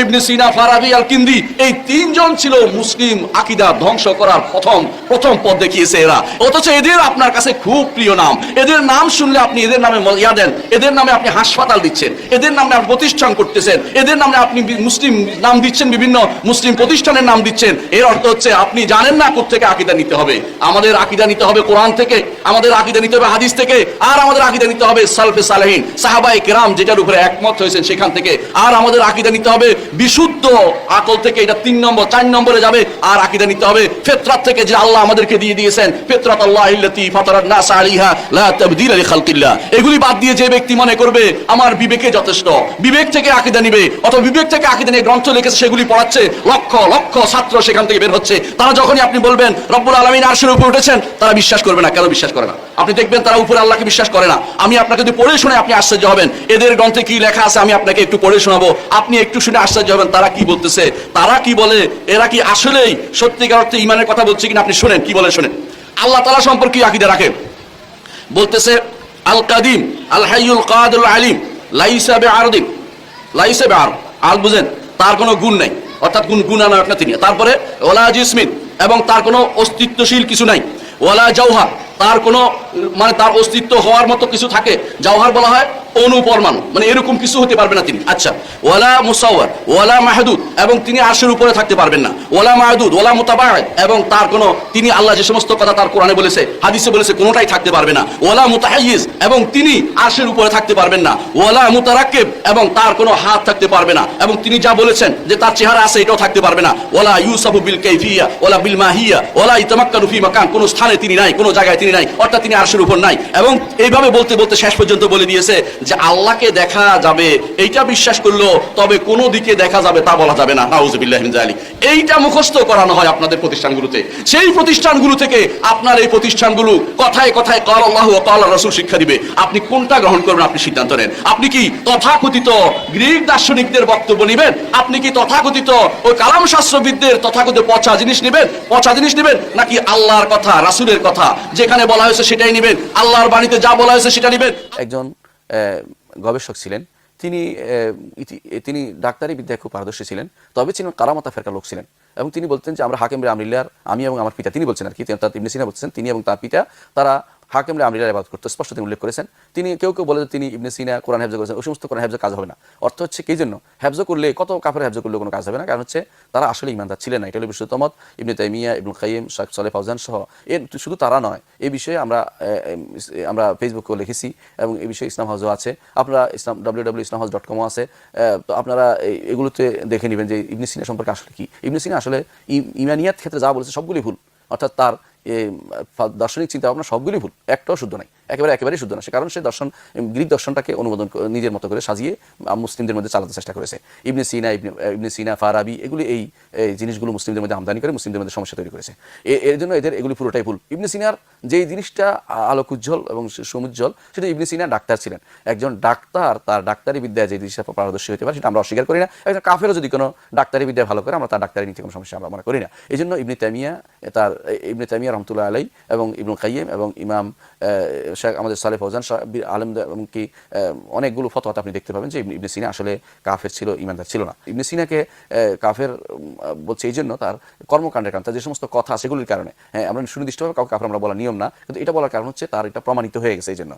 ইবনে সিনা ফারাবি আল কিন্দি এই তিনজন ছিল মুসলিম আকিদা ধ্বংস করার প্রথম প্রথম দেখিয়েছে এরা। অথচ এদের আপনার কাছে খুব প্রিয় নাম। এদের নাম শুনলে আপনি এদের নামে ইয়া দেন, এদের নামে আপনি হাসপাতাল দিচ্ছেন, এদের নামে আপনি প্রতিষ্ঠান করতেছেন, এদের নামে আপনি মুসলিম নাম দিচ্ছেন, বিভিন্ন মুসলিম প্রতিষ্ঠানের নাম দিচ্ছেন। এর অর্থ হচ্ছে আপনি জানেন না কোথেকে আকিদা নিতে হবে। আমাদের আকিদা নিতে হবে কোরআন থেকে, আমাদের আকিদা নিতে হবে হাদিস থেকে, আর আমাদের আকিদা নিতে হবে সালফে সালেহিন। সাহাবাই কেরাম যেটার উপরে একমত হয়েছেন সেখান থেকে, আর আমাদের আকিদা নিতে হবে বিশুদ্ধ আকল থেকে এটা তিন নম্বর, চার নম্বরে যাবে আর আকিদা নিতে হবে। ফেতরাত থেকে যে আল্লাহ আমাদেরকে দিয়ে দিয়েছেন ফেতরাত আল্লাহ ইল্লাতি ফাতারান নাস আলাইহা লা তাবদীল লিখালকিল্লাহ এগুলি বাদ দিয়ে যে ব্যক্তি মনে করবে, আমার বিবেকে যথেষ্ট। বিবেক থেকে আকিদা নিবে, অথবা বিবেক থেকে আকিদা নিয়ে গ্রন্থ লিখেছে, সেগুলি পড়াচ্ছে, লক্ষ লক্ষ ছাত্র সেখান থেকে বের হচ্ছে। তারা যখনই আপনি বলবেন, রব্বুল আলমিন আরশের উপর উঠেছেন, তারা বিশ্বাস করবে না। কেন বিশ্বাস করে না? আপনি দেখবেন তারা উপরে আল্লাহকে বিশ্বাস করে না। আমি আপনাকে যদি পড়ে শুনে আপনি আশ্চর্য হবেন, এদের গ্রন্থে কি লেখা আছে? আমি আপনাকে একটু পড়ে শোনাবো। আপনি একটু শুনে আশ্চর্য হবেন, তারা কি বলতেছে? তারা কি বলে? এরা কি আসলেই সত্যিকার অর্থে ইমানের কথা বলছে কিনা আপনি শুনেন, কি বলে শুনেন? আল্লাহ তালা সম্পর্কে আকিদা রাখে বলতেছে আল কাদিম আল হাইয়ুল কাদুল আলিম, লাইসা বে আরদিম লাইসা বে আর আল বুঝেন, তার কোনো গুণ নাই। অর্থাৎ গুণ গুণানায়ক না তিনি। তারপরে, ওলা জিসমিন, এবং তার কোনো অস্তিত্বশীল কিছু নাই। ওলা জৌহার তার কোনো মানে তার অস্তিত্ব হওয়ার মতো কিছু থাকে। জওহার বলা হয় অনুপরমাণু মানে এরকম কিছু হতে পারবে না তিনি। আচ্ছা ওয়ালা মুসাওয়ার, ওয়ালা মাহদুদ, এবং তিনি আরশের উপরে থাকতে পারবেন না। ওয়ালা মাহদুদ, ওয়ালা মুতাবাদ এবং তার কোনো, তিনি আল্লাহ যে সমস্ত কথা তার কোরআনে বলেছে, হাদিসে বলেছে, কোনোটাই থাকতে পারবে না। ওয়ালা মুতাহাইয়িজ, এবং তিনি আরশের উপরে থাকতে পারবেন না। ওয়ালা মুতারাক্কিব, এবং তার কোনো হাত থাকতে পারবে না। এবং তিনি যা বলেছেন, যে তার চেহারা আছে, এটাও থাকতে পারবে না। ওয়ালা ইউসাফু বিল কাইফিয়া, ওয়ালা বিল মাহিয়া, ওয়ালা ইতামাক্কানু ফি মাকান কোনো স্থানে তিনি নাই, কোনো জায়গায় তিনি নাই, অর্থাৎ তিনি আরশের উপর নাই। এবং এইভাবে বলতে বলতে শেষ পর্যন্ত বলে দিয়েছে যে আল্লাহকে দেখা যাবে, এইটা বিশ্বাস করল, তবে কোনো দিকে দেখা যাবে তা বলা যাবে না। নাউজুবিল্লাহ মিন এইটা মুখস্থ করানো হয় আপনাদের প্রতিষ্ঠানগুলোতে। সেই প্রতিষ্ঠানগুলো থেকে আপনার এই প্রতিষ্ঠানগুলো কথায় কথায় কল আল্লাহ কল রসুল শিক্ষা দিবে। আপনি কোনটা গ্রহণ করবেন আপনি সিদ্ধান্ত নেন। আপনি কি তথাকথিত গ্রিক দার্শনিকদের বক্তব্য নেবেন? আপনি কি তথাকথিত ওই কালাম শাস্ত্রবিদদের তথাকথিত পচা জিনিস নেবেন? পচা জিনিস নেবেন? নাকি আল্লাহর কথা, রাসুলের কথা? যেখানে বলা হয়েছে সেটাই নেবেন? আল্লাহর বাণীতে যা বলা হয়েছে সেটা নেবেন? একজন গবেষক ছিলেন। তিনি তিনি ডাক্তারি বিদ্যায় খুব পারদর্শী ছিলেন। তবে ছিলেন কারামাতা ফেরকার লোক ছিলেন এবং তিনি বলতেন যে আমরা হাকিম আমরিল্লার, আমি এবং আমার পিতা। তিনি বলছেন আর কি তার সিনা বলছেন, তিনি এবং তার পিতা, তারা হাকিম রে আমরিল্লার ইবাদত করতে স্পষ্ট তিনি উল্লেখ করেছেন। তিনি কেউ কেউ বলে যে তিনি ইবনে সিনা, কোরআন হেফজ করেছেন ওই সমস্ত কোরআন হেফজ কাজ হবে না। অর্থ হচ্ছে কি জন্য? হেফজ করলে কত কাফের হেফজ করলে কোনো কাজ হবে না। কারণ হচ্ছে তারা আসলে ইমানদার ছিলেন না। এটা হলো বিশুদ্ধ মত ইবনে তাইমিয়া, ইবনুল কাইম শাহ সলে ফাউজান সহ এর শুধু তারা নয় এই বিষয়ে আমরা আমরা ফেসবুকেও লিখেছি এবং এই বিষয়ে ইসলাম হাউসও আছে। আপনারা Islam W W Islam house dot কমও আছে তো আপনারা এগুলোতে দেখে নেবেন যে ইবনে সিনা সম্পর্কে আসলে কি। ইবনে সিনা আসলে ইমানিয়াত ক্ষেত্রে যা বলেছে সবগুলি ভুল। অর্থাৎ তার দার্শনিক চিন্তা ভাবনা সবগুলি ভুল একটাও শুদ্ধ নাই। একেবারে একেবারেই শুদ্ধ না। সে কারণ সে দর্শন গ্রিক দর্শনটাকে অনুমোদন নিজের মতো করে সাজিয়ে মুসলিমদের মধ্যে চালাতে চেষ্টা করেছে। ইবনে সিনা ইবনে সিনা, ফারাবি, এগুলি এই জিনিসগুলো মুসলিমদের মধ্যে আমদানি করে মুসলিমদের মধ্যে সমস্যা তৈরি করেছে। এর জন্য এদের এগুলি পুরোটাই ভুল। ইবনে সিনার যেই জিনিসটা আলোক উজ্জ্বল এবং সমুজ্জ্বল, সেটা ইবনে সিনা ডাক্তার ছিলেন। একজন ডাক্তার, তার ডাক্তারি বিদ্যায় যে জিনিসটা পারদর্শী হতে পারে, সেটা আমরা অস্বীকার করি না। একজন কাফেরও যদি কোনো ডাক্তারি বিদ্যা ভালো করে, আমরা তার ডাক্তারি নিতে কোনো সমস্যা আমরা মনে করি না। এই জন্য ইবনে তামিয়া তার ইবনে তামিয়া রহমতুল্লাহ আলাই এবং ইবনুল কাইম এবং ইমাম শেখ আমাদের সালে ফৌজান শাহ বীর আলম এবং কি অনেকগুলো ফতোয়াতে আপনি দেখতে পাবেন যে ইবনে- সিনা আসলে কাফের ছিল, ইমানদার ছিল না। ইবনে সিনাকে কাফের বলছে এই জন্য তার কর্মকাণ্ডের কারণে, তার যে সমস্ত কথা সেগুলির কারণে। হ্যাঁ আমরা সুনির্দিষ্টভাবে কাউকে কাফের আমরা বলা নিয়ম না, কিন্তু এটা বলার কারণ হচ্ছে তার এটা প্রমাণিত হয়ে গেছে এই জন্য।